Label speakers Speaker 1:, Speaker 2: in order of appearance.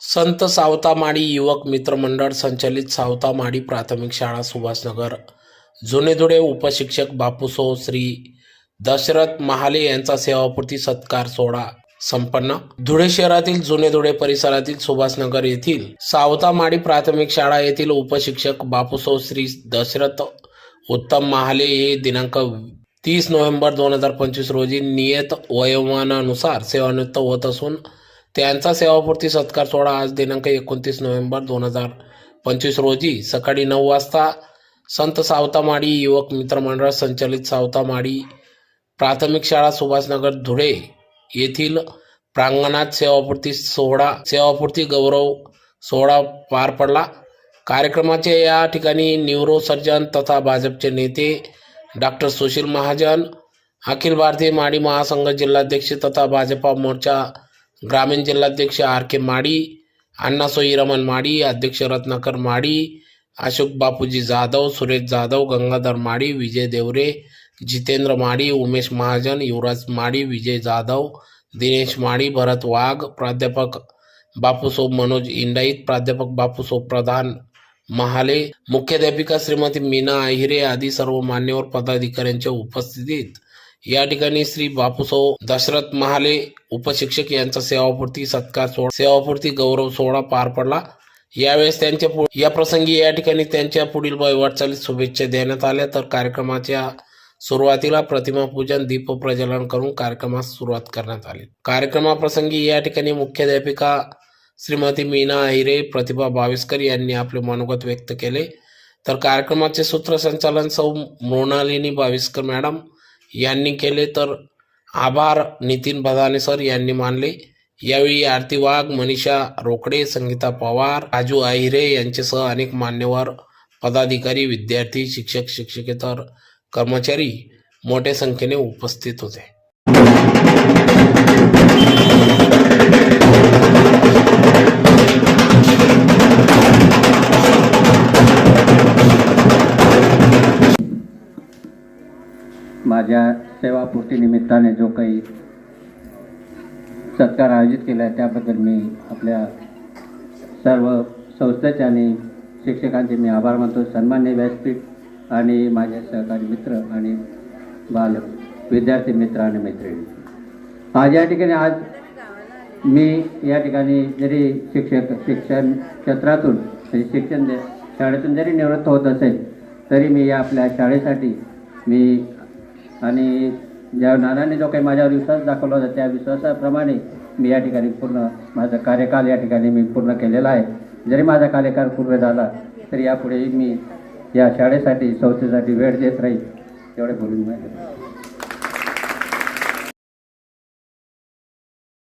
Speaker 1: संत सावतामाडी युवक मित्रमंडळ संचलित सावतामाडी प्राथमिक शाळा सुभाषनगर. जुनेधुडे उपशिक्षक बापूसो श्री दशरथ महाले यांचा सेवापूर्ती सत्कार सोहळा संपन्न. धुळे शहरातील जुने धुळे परिसरातील सुभाषनगर येथील सावतामाडी प्राथमिक शाळा येथील उपशिक्षक बापूसो श्री दशरथ उत्तम महाले हे दिनांक तीस नोव्हेंबर दोन हजार पंचवीस रोजी नियत वयोमानानुसार सेवानिवृत्त होत असून त्यांचा सेवापूर्ती सत्कार सोहळा आज दिनांक एकोणतीस नोव्हेंबर दोन हजार पंचवीस रोजी सकाळी नऊ वाजता संत सावतामाडी युवक मित्रमंडळ संचलित सावतामाडी प्राथमिक शाळा सुभाषनगर धुळे येथील प्रांगणात सेवापूर्ती सोहळा सेवापूर्ती गौरव सोहळा पार पडला. कार्यक्रमाचे या ठिकाणी न्यूरोसर्जन तथा भाजपचे नेते डॉक्टर सुशील महाजन अखिल भारतीय माडी महासंघ जिल्हाध्यक्ष तथा भाजपा मोर्चा ग्रामीण जिल्हाध्यक्ष आर के माडी अण्णा सोईरमन माडी अध्यक्ष रत्नाकर माडी अशोक बापूजी जाधव सुरेश जाधव गंगाधर माडी विजय देवरे जितेंद्र माडी उमेश महाजन युवराज माडी विजय जाधव दिनेश माडी भरत वाघ प्राध्यापक बापूसो मनोज इंडाईत प्राध्यापक बापूसो प्रधान महाले मुख्याध्यापिका श्रीमती मीना आहिरे आदी सर्व मान्यवर पदाधिकाऱ्यांच्या उपस्थितीत या ठिकाणी श्री बापूसो दशरथ महाले उपशिक्षक यांचा सेवापूर्ती सत्कार सोहळा सेवापूर्ती गौरव सोहळा पार पडला. यावेळेस त्यांच्या पु- या प्रसंगी या ठिकाणी त्यांच्या पुढील वाटचालीत शुभेच्छा देण्यात आल्या. तर कार्यक्रमाच्या सुरुवातीला प्रतिमा पूजन दीप प्रज्वलन करून कार्यक्रमास सुरुवात करण्यात आली. कार्यक्रमाप्रसंगी या ठिकाणी मुख्याध्यापिका श्रीमती मीना अहिरे प्रतिभा बाविस्कर यांनी आपले मनोगत व्यक्त केले. तर कार्यक्रमाचे सूत्रसंचालन सौ मृणालिनी बाविस्कर मॅडम यांनी केले तर आभार. नितीन बदाने सर यांनी मानले. यावेळी आरती वाघ मनीषा रोकडे संगीता पवार राजू आहिरे यांच्यासह अनेक मान्यवर पदाधिकारी विद्यार्थी शिक्षक शिक्षकेतर कर्मचारी मोठ्या संख्येने उपस्थित होते.
Speaker 2: माझ्या सेवापूर्ती निमित्ताने जो काही सत्कार आयोजित केला आहे त्याबद्दल मी आपल्या सर्व संस्थेचे आणि शिक्षकांचे मी आभार मानतो. सन्मान्य व्यासपीठ आणि माझे सहकारी मित्र आणि बाल विद्यार्थी मित्र आणि मैत्रिणी. आज या ठिकाणी आज मी या ठिकाणी जरी शिक्षक शिक्षण क्षेत्रातून म्हणजे शिक्षण दे- शाळेतून जरी निवृत्त होत असेल तरी मी या आपल्या शाळेसाठी मी आणि ज्या नानाने जो काही माझ्यावर विश्वास दाखवला होता त्या विश्वासाप्रमाणे मी या ठिकाणी पूर्ण माझा कार्यकाल या ठिकाणी मी पूर्ण केलेला आहे. जरी माझा कार्यकाल पूर्ण झाला तरी यापुढेही मी या शाळेसाठी संस्थेसाठी वेळ देत राहील तेवढे बोलून माहिती